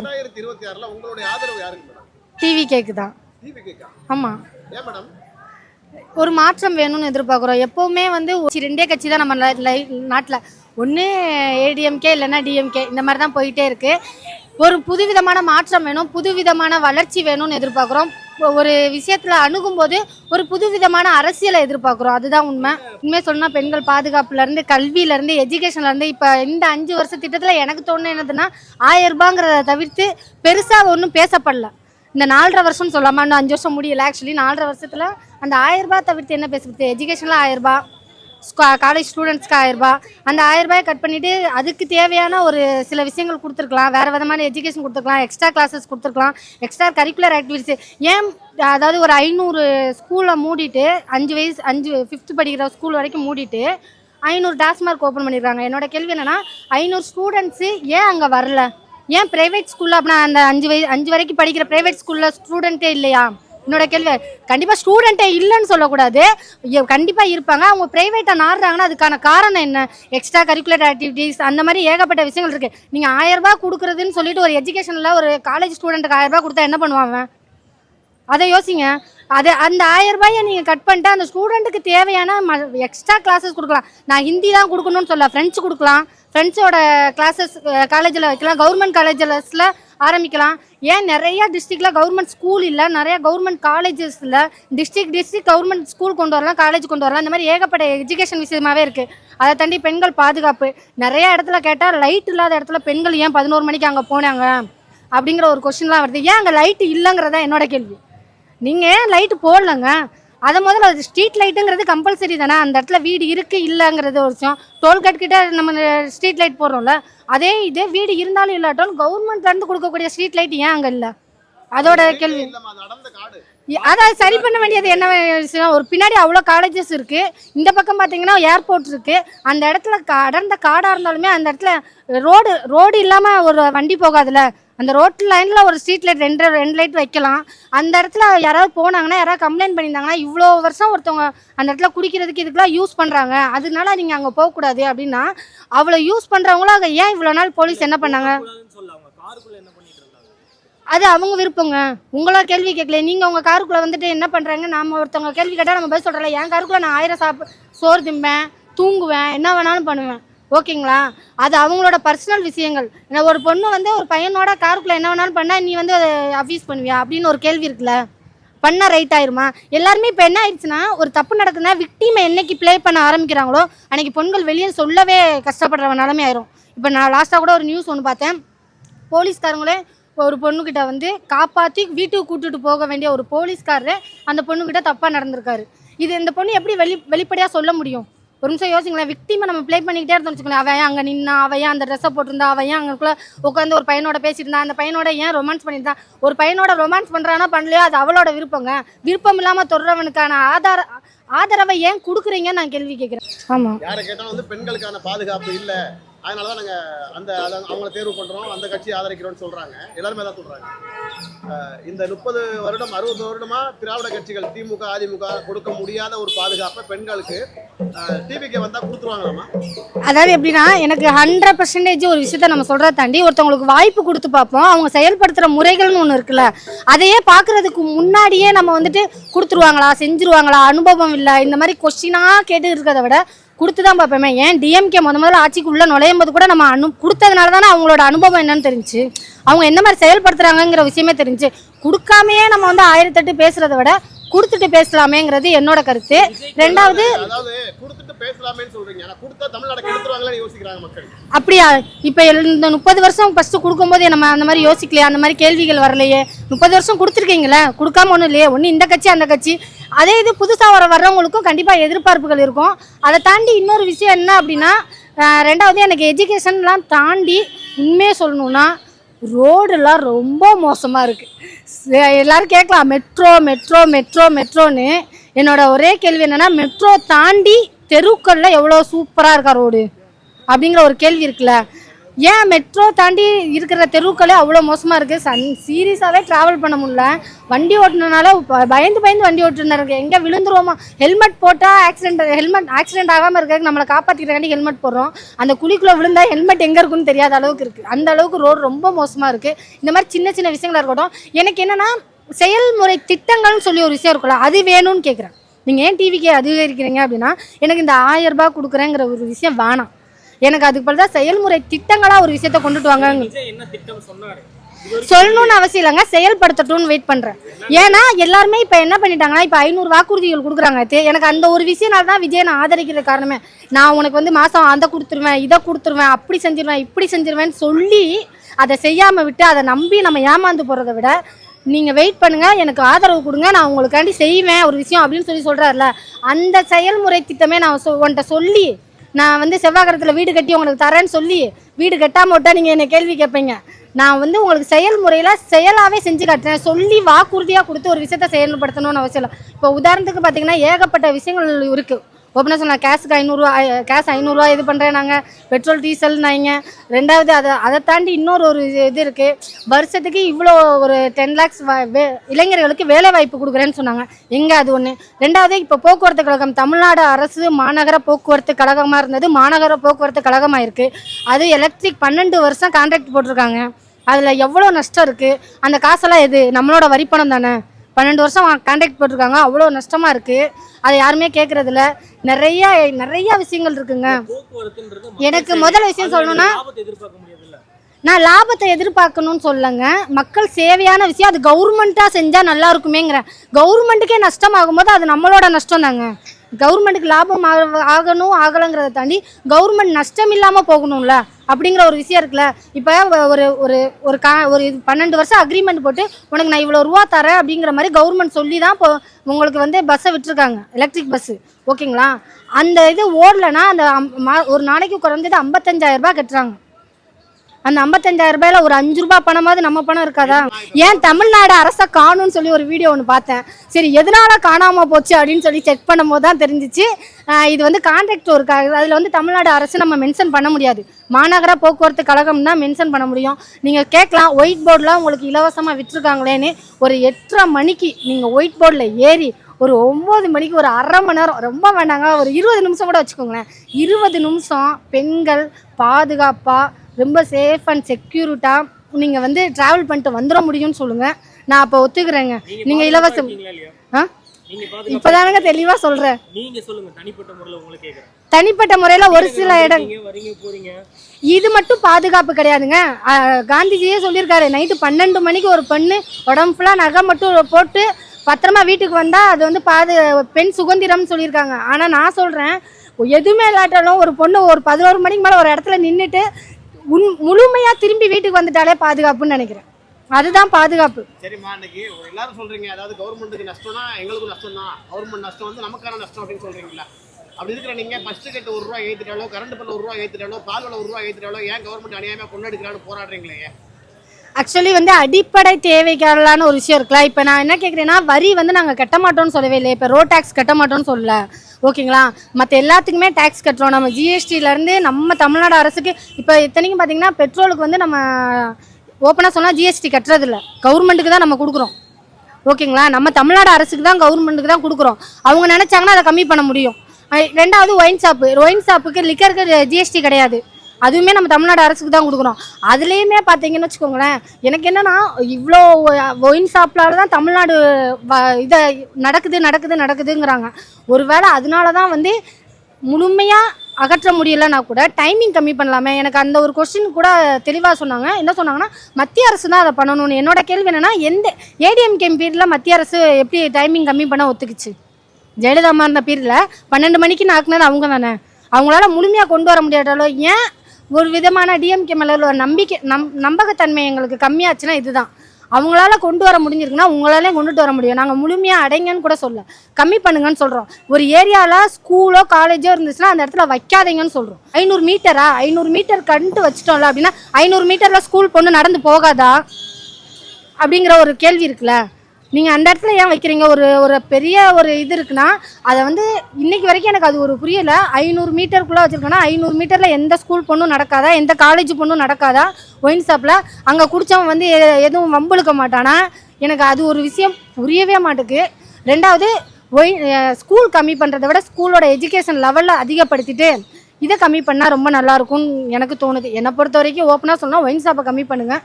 ரெண்டாயிரத்தி இருபத்தி ஆறுல உங்களுடைய ஆதரவு யாருக்கு மேடம் டிவி கேக்கு தான் டிவி கேக்கா? ஆமாம் ஏன் மேடம் ஒரு மாற்றம் வேணும்னு எதிர்பார்க்குறோம். எப்போவுமே வந்து ஒரு ரெண்டே கட்சி தான் நம்ம நாட்டில். ஒன்று ஏடிஎம்கே இல்லைன்னா டிஎம்கே இந்த மாதிரி தான் போயிட்டே இருக்கு. ஒரு புதுவிதமான மாற்றம் வேணும் புதுவிதமான வளர்ச்சி வேணும்னு எதிர்பார்க்குறோம். ஒரு விஷயத்தில் அணுகும்போது ஒரு புதுவிதமான அரசியலை எதிர்பார்க்குறோம். அதுதான் உண்மை. உண்மையை சொன்னால் பெண்கள் பாதுகாப்புலேருந்து கல்வியிலேருந்து எஜுகேஷன்லேருந்து இப்போ இந்த அஞ்சு வருஷ திட்டத்தில் எனக்கு தோணு என்னதுன்னா ஆயிரம் ரூபாங்கிறத தவிர்த்து பெருசாக ஒன்றும் பேசப்படல. இந்த நாலரை வருஷம்னு சொல்லாமா இன்னும் அஞ்சு வருஷம் முடியல. ஆக்சுவலி நாலரை வருஷத்தில் அந்த ஆயிரம் ரூபாய் தவிர்த்து என்ன பேசுறது? எஜுகேஷனில் ஆயிரம் ரூபாய். காலேஜ் ஸ்டூடெண்ட்ஸ்க்கு ஆயிரரூபா அந்த ஆயிரரூபாயை கட் பண்ணிட்டு அதுக்கு தேவையான ஒரு சில விஷயங்கள் கொடுத்துருக்கலாம். வேற விதமான எஜுகேஷன் கொடுத்துருக்கலாம். எக்ஸ்ட்ரா கிளாஸஸ் கொடுத்துருக்கலாம். எக்ஸ்ட்ரா கரிக்குலர் ஆக்டிவிட்டிஸ் ஏன் அதாவது ஒரு ஐநூறு ஸ்கூலை மூடிட்டு அஞ்சு வயசு அஞ்சு ஃபிஃப்த்து படிக்கிற ஸ்கூல் வரைக்கும் மூடிட்டு ஐநூறு டாஸ்மார்க் ஓப்பன் பண்ணியிருக்காங்க என்னோட கேள்வி என்னன்னா ஐநூறு ஸ்டூடெண்ட்ஸு ஏன் அங்கே வரல? ஏன் ப்ரைவேட் ஸ்கூலில் அப்படின்னா அந்த அஞ்சு வயசு அஞ்சு வரைக்கும் படிக்கிற ப்ரைவேட் ஸ்கூலில் ஸ்டூடெண்ட்டே இல்லையா? என்னோட கேள்வி கண்டிப்பாக ஸ்டூடெண்ட்டே இல்லைன்னு சொல்லக்கூடாது. கண்டிப்பாக கண்டிப்பா இருப்பாங்க. அவங்க ப்ரைவேட்டாக நாடுறாங்கன்னா அதுக்கான காரணம் என்ன? எக்ஸ்ட்ரா கரிக்குலர் ஆக்டிவிட்டீஸ் அந்த மாதிரி ஏகப்பட்ட விஷயங்கள் இருக்கு. நீங்க ஆயிரம் ரூபாய் கொடுக்குறதுன்னு சொல்லிட்டு ஒரு எஜுகேஷனில் ஒரு காலேஜ் ஸ்டூடெண்ட்டுக்கு ஆயிரம் ரூபாய் கொடுத்தா என்ன பண்ணுவாங்க அதை யோசிங்க. அது அந்த ஆயிரம் ரூபாயை நீங்கள் கட் பண்ணிட்டு அந்த ஸ்டூடெண்ட்டுக்கு தேவையான எக்ஸ்ட்ரா கிளாஸஸ் கொடுக்கலாம். நான் ஹிந்தி தான் கொடுக்கணும்னு சொல்ல ஃப்ரெஞ்சு கொடுக்கலாம். ஃப்ரெண்ட்ஸோட கிளாஸஸ் காலேஜில் வைக்கலாம். கவர்மெண்ட் காலேஜஸில் ஆரம்பிக்கலாம். ஏன் நிறைய டிஸ்ட்ரிக்டில் கவர்மெண்ட் ஸ்கூல் இல்லை நிறைய கவர்மெண்ட் காலேஜஸ் இல்லை டிஸ்ட்ரிக்ட் டிஸ்ட்ரிக்ட் கவர்மெண்ட் ஸ்கூல் கொண்டு வரலாம் காலேஜ் கொண்டு வரலாம். இந்த மாதிரி ஏகப்பட்ட எஜுகேஷன் விஷயமாவே இருக்குது அதை தாண்டி பெண்கள் பாதுகாப்பு. நிறைய இடத்துல கேட்டால் லைட் இல்லாத இடத்துல பெண்கள் ஏன் பதினோரு மணிக்கு அங்கே போனாங்க? அப்படிங்கிற ஒரு கொஷின்லாம் வருது. ஏன் அங்கே லைட்டு இல்லைங்கிறதா என்னோட கேள்வி. நீங்கள் ஏன் லைட்டு போடலங்க? அதை முதல்ல அது ஸ்ட்ரீட் லைட்டுங்கிறது கம்பல்சரி தானே? அந்த இடத்துல வீடு இருக்கு இல்லைங்கிறது ஒரு விஷயம். டோல்கேட் கிட்ட நம்ம ஸ்ட்ரீட் லைட் போடுறோம்ல அதே இதே வீடு இருந்தாலும் இல்லாட்டாலும் கவர்மெண்ட்ல இருந்து கொடுக்கக்கூடிய ஸ்ட்ரீட் லைட் ஏன் அங்கே இல்லை? அதோட கேள்வி. அது சரி பண்ண வேண்டியது என்ன விஷயம் ஒரு பின்னாடி அவ்வளோ காலேஜஸ் இருக்கு. இந்த பக்கம் பார்த்தீங்கன்னா ஏர்போர்ட் இருக்கு. அந்த இடத்துல அடர்ந்த காடாக இருந்தாலுமே அந்த இடத்துல ரோடு ரோடு இல்லாமல் ஒரு வண்டி போகாதுல்ல. அந்த ரோட் லைனில் ஒரு ஸ்ட்ரீட் லைட் ரெண்டு ரெண்டு லைட் வைக்கலாம். அந்த இடத்துல யாராவது போனாங்கன்னா யாராவது கம்ப்ளைண்ட் பண்ணியிருந்தாங்கன்னா இவ்வளோ வருஷம் ஒருத்தவங்க அந்த இடத்துல குடிக்கிறதுக்கு இதுக்கெல்லாம் யூஸ் பண்ணுறாங்க அதனால நீங்கள் அங்கே போகக்கூடாது அப்படின்னா அவ்வளோ யூஸ் பண்ணுறவங்களும் அங்கே ஏன் இவ்வளோ நாள் போலீஸ் என்ன பண்ணாங்க? அது அவங்க விருப்பங்க. உங்களா கேள்வி கேட்கல. நீங்க உங்க காருக்குள்ள வந்துட்டு என்ன பண்றாங்க? நாம ஒருத்தவங்க கேள்வி கேட்டா நம்ம பதில் சொல்றல என் காருக்குள்ள நான் ஆயிரம் சாப்பிட சோறு திம்பேன் தூங்குவேன் என்ன வேணாலும் பண்ணுவேன். ஓகேங்களா? அது அவங்களோட பர்சனல் விஷயங்கள். நான் ஒரு பொண்ணு வந்து ஒரு பையனோட காருக்குள்ள என்ன வேணாலும் பண்ணா நீ வந்து அதை அபியூஸ் பண்ணுவியா? அப்படின்னு ஒரு கேள்வி இருக்குல்ல. பண்ணால் ரைட் ஆயிருமா? எல்லாருமே இப்போ என்ன ஆயிடுச்சுன்னா ஒரு தப்பு நடக்குதுன்னா விக்டிமை என்னைக்கு ப்ளே பண்ண ஆரம்பிக்கிறாங்களோ அன்னைக்கு பெண்கள் வெளியே சொல்லவே கஷ்டப்படுற நிலைமை ஆயிரும். இப்போ நான் லாஸ்ட்டாக கூட ஒரு நியூஸ் ஒன்று பார்த்தேன். போலீஸ்காரங்களே ஒரு பொண்ணுக்கிட்ட வந்து காப்பாற்றி வீட்டுக்கு கூட்டிட்டு போக வேண்டிய ஒரு போலீஸ்காரரு அந்த பொண்ணுக்கிட்ட தப்பாக நடந்திருக்காரு. இது இந்த பொண்ணு எப்படி வெளி வெளிப்படையாக சொல்ல முடியும்? ஒரு நிமிஷம் யோசிங்களேன். விக்டிமை நம்ம ப்ளே பண்ணிக்கிட்டே இருந்தோம் வச்சுக்கோங்களேன். அவன் அங்கே நின்னா அவன் அந்த ட்ரெஸ்ஸை போட்டிருந்தா அவன் அங்கக்குள்ள உட்காந்து ஒரு பையனோட பேசிட்டு இருந்தா அந்த பையனோட ஏன் ரொமான்ஸ் பண்ணியிருந்தான் ஒரு பையனோட ரொமான்ஸ் பண்ணுறானா பண்ணலையோ? அது அவளோட விருப்பங்க. விருப்பம் இல்லாமல் தொடர்றவனுக்கான ஆதார ஆதரவை ஏன் கொடுக்குறீங்கன்னு நான் கேள்வி கேட்குறேன். ஆமாம் யாரை கேட்டாலும் வந்து பெண்களுக்கான பாதுகாப்பு இல்ல. அதனால தான் நாங்கள் அந்த அதை அவங்கள தேர்வு பண்ணுறோம் அந்த கட்சியை ஆதரிக்கிறோம்னு சொல்கிறாங்க எல்லாருமே தான் சொல்கிறாங்க இந்த முப்பது வருடம் அறுபது வருடமாக திராவிட கட்சிகள் திமுக அதிமுக கொடுக்க முடியாத ஒரு பாதுகாப்பை பெண்களுக்கு டிவிக்கு வந்தால் கொடுத்துருவாங்களாமா அதாவது எப்படின்னா எனக்கு ஹண்ட்ரட் பர்சன்டேஜ் ஒரு விஷயத்த நம்ம சொல்கிறத தாண்டி ஒருத்தவங்களுக்கு வாய்ப்பு கொடுத்து பார்ப்போம். அவங்க செயல்படுத்துகிற முறைகள்னு ஒன்று இருக்குல்ல அதையே பார்க்கறதுக்கு முன்னாடியே நம்ம வந்துட்டு கொடுத்துருவாங்களா செஞ்சுருவாங்களா அனுபவம் இல்லை இந்த மாதிரி கொஸ்டினாக கேட்டு இருக்கிறத விட கொடுத்து தான் பார்ப்பேமே. ஏன்? டிஎம்கே முத முதல்ல ஆட்சிக்கு உள்ளே நுழையும் போது கூட நம்ம அனு கொடுத்ததுனால தானே அவங்களோட அனுபவம் என்னன்னு தெரிஞ்சு அவங்க என்ன மாதிரி செயல்படுத்துறாங்கங்கிற விஷயமே தெரிஞ்சு கொடுக்காமையே நம்ம வந்து ஆயிரத்தெட்டு பேசுகிறத விட கொடுத்துட்டு பேசலாமேங்கிறது என்னோட கருத்து. ரெண்டாவது அப்படியா? இப்போ இந்த முப்பது வருஷம் ஃபஸ்ட்டு கொடுக்கும்போது நம்ம அந்த மாதிரி யோசிக்கலையா? அந்த மாதிரி கேள்விகள் வரலையே. முப்பது வருஷம் கொடுத்துருக்கீங்களே கொடுக்காம ஒன்றும் இல்லையே? ஒன்று இந்த கட்சி அந்த கட்சி. அதே இது புதுசாக வர வர்றவங்களுக்கும் கண்டிப்பாக எதிர்பார்ப்புகள் இருக்கும். அதை தாண்டி இன்னொரு விஷயம் என்ன அப்படின்னா ரெண்டாவது எனக்கு எஜுகேஷன்லாம் தாண்டி உண்மையே சொல்லணும்னா ரோடெல்லாம் ரொம்ப மோசமாக இருக்குது எல்லோரும் கேட்கலாம் மெட்ரோ மெட்ரோ மெட்ரோ மெட்ரோன்னு. என்னோட ஒரே கேள்வி என்னென்னா மெட்ரோ தாண்டி தெருக்களில் எவ்வளோ சூப்பராக இருக்கா ரோடு? அப்படிங்கிற ஒரு கேள்வி இருக்குல்ல. ஏன் மெட்ரோ தாண்டி இருக்கிற தெருக்களே அவ்வளோ மோசமாக இருக்குது சன் சீரியஸாகவே ட்ராவல் பண்ண முடியல. வண்டி ஓட்டினால ப- பயந்து பயந்து வண்டி ஓட்டுனாரு எங்கே விழுந்துருவோமா? ஹெல்மெட் போட்டால் ஆக்சிடென்ட் ஹெல்மெட் ஆக்சிடென்ட் ஆகாமல் இருக்கிறதுக்கு நம்மளை காப்பாற்றிக்கிறக்காண்டி ஹெல்மெட் போடுறோம். அந்த குழிக்குள்ளே விழுந்தால் ஹெல்மெட் எங்கே இருக்குன்னு தெரியாத அளவுக்கு இருக்குது அந்த அளவுக்கு ரோடு ரொம்ப மோசமாக இருக்குது இந்த மாதிரி சின்ன சின்ன விஷயங்களாக இருக்கட்டும். எனக்கு என்னென்னா செயல்முறை திட்டங்கள்னு சொல்லி ஒரு விஷயம் இருக்கலாம் அது வேணும்னு கேட்குறேன் நீங்கள் ஏன் டிவிக்கு அதிகரிக்கிறீங்க அப்படின்னா எனக்கு இந்த ஆயிரம் ரூபாய் கொடுக்குறேங்கிற ஒரு விஷயம் வேணாம். எனக்கு அதுக்கு பதிலா செயல்முறை திட்டங்களா ஒரு விஷயத்த கொண்டுட்டு வாங்க சொல்லணும்னு அவசியம் இல்லைங்க செயல்படுத்தட்டும்னு வெயிட் பண்றேன். ஏன்னா எல்லாருமே இப்ப என்ன பண்ணிட்டாங்கன்னா இப்ப ஐநூறு வாக்குறுதிகள் கொடுக்குறாங்க. எனக்கு அந்த ஒரு விஷயனால தான் விஜய் நான் ஆதரிக்கிற காரணமே. நான் உனக்கு வந்து மாசம் அதை கொடுத்துருவேன் இதை கொடுத்துருவேன் அப்படி செஞ்சிருவேன் இப்படி செஞ்சிருவேன்னு சொல்லி அதை செய்யாம விட்டு அதை நம்பி நம்ம ஏமாந்து போறதை விட நீங்க வெயிட் பண்ணுங்க எனக்கு ஆதரவு கொடுங்க நான் உங்களுக்காண்டி செய்வேன் ஒரு விஷயம் அப்படின்னு சொல்லி சொல்றாருல அந்த செயல்முறை திட்டமே நான் சொ- உன்கிட்ட சொல்லி நான் வந்து செவ்வாய்க்கிரத்தில் வீடு கட்டி உங்களுக்கு தரேன்னு சொல்லி வீடு கட்டாமல் விட்டா நீங்கள் என்னை கேள்வி கேட்பீங்க. நான் வந்து உங்களுக்கு செயல்முறையில் செயலாகவே செஞ்சு காட்டுறேன். சொல்லி வாக்குறுதியாக கொடுத்து ஒரு விஷயத்த செயல்படுத்தணும்னு அவசியம் இல்லை. இப்போ உதாரணத்துக்கு பார்த்தீங்கன்னா ஏகப்பட்ட விஷயங்கள் இருக்குது ஓப்பனாக சொன்னால் கேஸுக்கு ஐநூறுரூவா கேஸ் ஐநூறுரூவா இது பண்ணுறேன் நாங்கள் பெட்ரோல் டீசல் நாங்க ரெண்டாவது அதை அதை தாண்டி இன்னொரு ஒரு இது இது இருக்குது வருஷத்துக்கு இவ்வளோ ஒரு டென் லேக்ஸ் இளைஞர்களுக்கு வேலை வாய்ப்பு கொடுக்குறேன்னு சொன்னாங்க. எங்கே அது ஒன்று ரெண்டாவது இப்போ போக்குவரத்து கழகம் தமிழ்நாடு அரசு மாநகர போக்குவரத்து கழகமாக இருந்தது. மாநகர போக்குவரத்து கழகமாக இருக்குது அது எலக்ட்ரிக் பன்னெண்டு வருஷம் கான்ட்ராக்ட் போட்டிருக்காங்க. அதில் எவ்வளோ நஷ்டம் இருக்குது அந்த காசெல்லாம் எது? நம்மளோட வரிப்பணம் தானே? பன்னெண்டு வருஷம் கான்ட்ராக்ட் போட்டிருக்காங்க. அவ்வளோ நஷ்டமாக இருக்குது அதை யாருமே கேட்குறதில்ல நிறைய நிறைய விஷயங்கள் இருக்குங்க. எனக்கு முதல் விஷயம் சொல்லணும்னா நான் லாபத்தை எதிர்பார்க்கணும்னு சொல்லலைங்க. மக்கள் சேவையான விஷயம் அது கவர்மெண்ட்டாக செஞ்சால் நல்லா இருக்குமேங்கிறேன் கவர்மெண்ட்டுக்கே நஷ்டமாகும் போது அது நம்மளோட நஷ்டம் தாங்க கவர்மெண்ட்டுக்கு லாபம் ஆக- ஆகணும் ஆகலைங்கிறத தாண்டி கவர்மெண்ட் நஷ்டம் இல்லாமல் போகணும்ல. அப்படிங்கிற ஒரு விஷயம் இருக்குல்ல. இப்போ ஒரு ஒரு ஒரு கா ஒரு இது பன்னெண்டு வருஷம் அக்ரிமெண்ட் போட்டு உனக்கு நான் இவ்வளோ ரூபா தரேன் அப்படிங்கிற மாதிரி கவர்மெண்ட் சொல்லி தான் இப்போ உங்களுக்கு வந்து பஸ்ஸை விட்டுருக்காங்க. எலக்ட்ரிக் பஸ்ஸு ஓகேங்களா அந்த இது ஓடலைன்னா அந்த அம்- மா- ஒரு நாளைக்கு குறைஞ்சது ஐம்பத்தஞ்சாயிரம் ரூபாய் கட்டுறாங்க. அந்த ஐம்பத்தஞ்சாயிரம் ரூபாயில ஒரு அஞ்சு ரூபாய் பணமாவது நம்ம பணம் இருக்காதா? ஏன் தமிழ்நாடு அரசை காணும்னு சொல்லி ஒரு வீடியோ ஒன்று பார்த்தேன். சரி எதனால காணாம போச்சு அப்படின்னு சொல்லி செக் பண்ணும்போது தான் தெரிஞ்சிச்சு. இது வந்து கான்ட்ராக்ட் ஒரு அதில் வந்து தமிழ்நாடு அரசு நம்ம மென்ஷன் பண்ண முடியாது. மாநகர போக்குவரத்து கழகம் தான் மென்ஷன் பண்ண முடியும். நீங்கள் கேட்கலாம் ஒயிட் போர்டில் உங்களுக்கு இலவசமாக விட்டுருக்காங்களேன்னு ஒரு எட்டரை மணிக்கு நீங்கள் ஒயிட் போர்டில் ஏறி ஒரு ஒம்பது மணிக்கு ஒரு அரை மணி நேரம் ரொம்ப வேண்டாங்க ஒரு இருபது நிமிஷம் கூட வச்சுக்கோங்களேன். இருபது நிமிஷம் பெண்கள் பாதுகாப்பாக ரொம்ப சேஃப் அண்ட் செக்யூரிட்டாக நீங்கள் வந்து ட்ராவல் பண்ணிட்டு வந்துட முடியும்னு சொல்லுங்கள் நான் அப்போ ஒத்துக்கிறேங்க. நீங்கள் இலவசம் ஆ? இப்போதானங்க நீங்க சொல்லுங்க தனிப்பட்ட முறையில் ஒரு சில இடம் இது மட்டும் பாதுகாப்பு கிடையாதுங்க. காந்திஜியே சொல்லியிருக்காரு நைட்டு பன்னெண்டு மணிக்கு ஒரு பெண்ணு உடம்பு ஃபுல்லாக நகை மட்டும் போட்டு பத்திரமா வீட்டுக்கு வந்தால் அது வந்து பாது பெண் சுதந்திரம்னு சொல்லியிருக்காங்க. ஆனால் நான் சொல்கிறேன் எதுவுமே இல்லாட்டாலும் ஒரு பொண்ணு ஒரு பதினோரு மணிக்கு மேலே ஒரு இடத்துல நின்றுட்டு உன் முழுமையாக திரும்பி வீட்டுக்கு வந்துட்டாலே பாதுகாப்புன்னு நினைக்கிறேன். அதுதான் பாதுகாப்பு. சரிம்மா இன்னைக்கு எல்லாரும் சொல்றீங்க அதாவது கவர்மெண்ட்டுக்கு நஷ்டம்னா எங்களுக்கும் நஷ்டம் தான் கவர்மெண்ட் நஷ்டம் வந்து நமக்கான நஷ்டம் அப்படின்னு சொல்றீங்களா அப்படி இருக்கிற நீங்க ஃபர்ஸ்ட் கட்டு ஒரு ரூபா ஏத்திட்டாலோ கரண்ட் பில் ஒரு ரூபா ஏத்திட்டாலோ பால் விலை ஒரு ரூபா ஏத்திட்டாலோ ஏன் கவர்மெண்ட் அநியாயமா கொண்டாடுக்கிறான்னு போராடுறீங்களே? ஆக்சுவலி வந்து அடிப்படை தேவைகளான ஒரு விஷயம் இருக்குல்ல. இப்போ நான் என்ன கேட்குறேன்னா வரி வந்து நாங்கள் கட்ட மாட்டோம்னு சொல்லவே இல்லை இப்போ ரோட் டேக்ஸ் கட்ட மாட்டோம்னு சொல்லல. ஓகேங்களா? மற்ற எல்லாத்துக்குமே டேக்ஸ் கட்டுறோம். நம்ம ஜிஎஸ்டிலேருந்து நம்ம தமிழ்நாடு அரசுக்கு இப்போ இத்தனைக்கும் பார்த்தீங்கன்னா பெட்ரோலுக்கு வந்து நம்ம ஓப்பனாக சொன்னால் ஜிஎஸ்டி கட்டுறதில்ல. கவர்மெண்ட்டுக்கு தான் நம்ம கொடுக்குறோம். ஓகேங்களா? நம்ம தமிழ்நாடு அரசுக்கு தான் கவர்மெண்ட்டுக்கு தான் கொடுக்குறோம். அவங்க நினச்சாங்கன்னா அதை கம்மி பண்ண முடியும். ரெண்டாவது ஒயின் ஷாப்பு ஒயின் ஷாப்புக்கு லிக்கருக்கு ஜிஎஸ்டி கிடையாது. அதுவுமே நம்ம தமிழ்நாடு அரசுக்கு தான் கொடுக்குறோம் அதுலேயுமே பார்த்தீங்கன்னு வச்சுக்கோங்களேன் எனக்கு என்னன்னா இவ்வளோ ஒயின் ஷாப்லால தான் தமிழ்நாடு வ- இதை நடக்குது நடக்குது நடக்குதுங்கிறாங்க. ஒருவேளை அதனால தான் வந்து முழுமையாக அகற்ற முடியலன்னா கூட டைமிங் கம்மி பண்ணலாமே. எனக்கு அந்த ஒரு கொஸ்டின் கூட தெளிவாக சொன்னாங்க. என்ன சொன்னாங்கன்னா மத்திய அரசு தான் அதை பண்ணணும்னு. என்னோட கேள்வி என்னென்னா எந்த ஏடிஎம்கே பீரியடில் மத்திய அரசு எப்படி டைமிங் கம்மி பண்ண ஒத்துக்குச்சு? ஜெயலலிதா அம்மா இருந்த பீரியடில் பன்னெண்டு மணிக்கு நாக்குனது அவங்க தானே. அவங்களால முழுமையாக கொண்டு வர முடியாட்டாலும் ஏன் ஒரு விதமான டிஎம்கே மேலே உள்ள நம்பிக்கை நம் நம்பகத்தன்மை எங்களுக்கு கம்மியாச்சுன்னா இதுதான். அவங்களால கொண்டு வர முடிஞ்சிருக்குன்னா உங்களாலே கொண்டுட்டு வர முடியும். நாங்கள் முழுமையாக அடைங்கன்னு கூட சொல்ல கம்மி பண்ணுங்கன்னு சொல்கிறோம் ஒரு ஏரியாவில் ஸ்கூலோ காலேஜோ இருந்துச்சுன்னா அந்த இடத்துல வைக்காதீங்கன்னு சொல்கிறோம் ஐநூறு மீட்டரா? ஐநூறு மீட்டர் கண்டு வச்சுட்டோம்ல அப்படின்னா ஐநூறு மீட்டரில் ஸ்கூல் பொண்ணு நடந்து போகாதா? அப்படிங்கிற ஒரு கேள்வி இருக்குல்ல. நீங்கள் அந்த இடத்துல ஏன் வைக்கிறீங்க? ஒரு ஒரு பெரிய ஒரு இது இருக்குன்னா அதை வந்து இன்னைக்கு வரைக்கும் எனக்கு அது ஒரு புரியலை. ஐநூறு மீட்டருக்குள்ளே வச்சுருக்கேன்னா ஐநூறு மீட்டரில் எந்த ஸ்கூல் பொண்ணும் நடக்காதா? எந்த காலேஜ் பொண்ணும் நடக்காதா? ஒயின் ஷாப்பில் அங்கே குடித்தவன் வந்து எ- எதுவும் வம்புழுக்க மாட்டானா? எனக்கு அது ஒரு விஷயம் புரியவே மாட்டேக்கு. ரெண்டாவது ஒய் ஸ்கூல் கம்மி பண்ணுறதை விட ஸ்கூலோட எஜுகேஷன் லெவலில் அதிகப்படுத்திட்டு இதை கம்மி பண்ணால் ரொம்ப நல்லாயிருக்கும்னு எனக்கு தோணுது. என்னை பொறுத்த வரைக்கும் ஓப்பனாக சொன்னால் ஒயின் ஷாப்பை கம்மி பண்ணுங்கள்